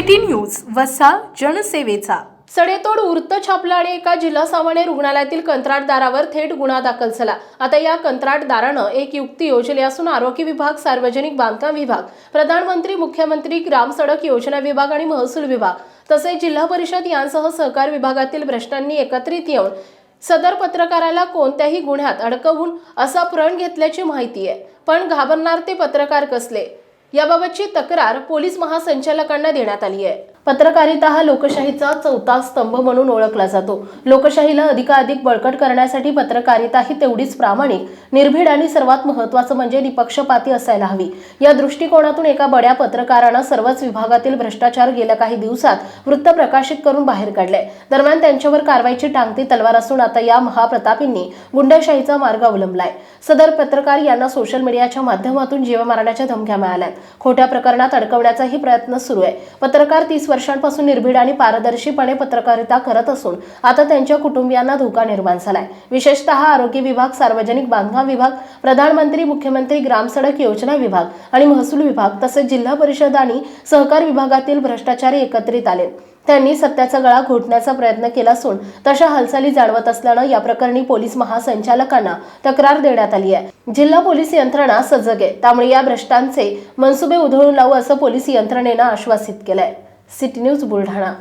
City news वसा जनसेवेचा. सडेतोड उर्त छापलं आणि एका जिल्हा सामान्य रुग्णालयातील कंत्राटदारावर थेट गुन्हा दाखल झाला. आता या कंत्राटदारानं एक युक्ती योजली असून आरोग्य विभाग सार्वजनिक बांधकाम विभाग प्रधानमंत्री मुख्यमंत्री ग्राम सडक योजना विभाग आणि महसूल विभाग तसेच जिल्हा परिषद यांसह सहकार विभागातील भ्रष्टांनी एकत्रित येऊन सदर पत्रकाराला कोणत्याही गुन्ह्यात अडकवून असा प्रण घेतल्याची माहिती आहे. पण घाबरणार ते पत्रकार कसले? याबाबतची तक्रार पोलीस महासंचालकांना देण्यात आली आहे. पत्रकारिता हा लोकशाहीचा चौथा स्तंभ म्हणून ओळखला जातो. लोकशाहीला अधिकाधिक बळकट करण्यासाठी पत्रकारिता ही तेवढीच प्रामाणिक निर्भीड आणि सर्वात महत्त्वाचं म्हणजे निपक्षपाती असायला हवी. या दृष्टिकोनातून एका बड्या पत्रकारानं सर्वच विभागातील भ्रष्टाचार गेल्या काही दिवसात वृत्त प्रकाशित करून बाहेर काढले दरम्यान त्यांच्यावर कारवाईची टांगती तलवार असून आता या महाप्रतापींनी गुंडशाहीचा मार्ग अवलंबलाय. सदर पत्रकार यांना सोशल मीडियाच्या माध्यमातून जीव मारण्याच्या धमक्या मिळाल्यात. खोट्या प्रकरणात अडकवण्याचाही प्रयत्न सुरू आहे. पत्रकार तीस वर्षांपासून निर्भीड आणि पारदर्शीपणे पत्रकारिता करत असून आता त्यांच्या कुटुंबियांना धोका निर्माण झालाय. विशेषतः आरोग्य विभाग सार्वजनिक बांधकाम विभाग प्रधानमंत्री मुख्यमंत्री ग्रामसडक योजना विभाग आणि महसूल विभाग तसेच जिल्हा परिषद आणि सहकार विभागातील भ्रष्टाचारी एकत्रित आले. त्यांनी सत्याचा गळा घोटण्याचा प्रयत्न केला असून तशा हालचाली जाणवत असल्यानं या प्रकरणी पोलीस महासंचालकांना तक्रार देण्यात आली आहे. जिल्हा पोलीस यंत्रणा सजग आहे. त्यामुळे या भ्रष्टांचे मनसुबे उधळून लावू असं पोलीस यंत्रणेनं आश्वासित केलंय. City News Buldhana.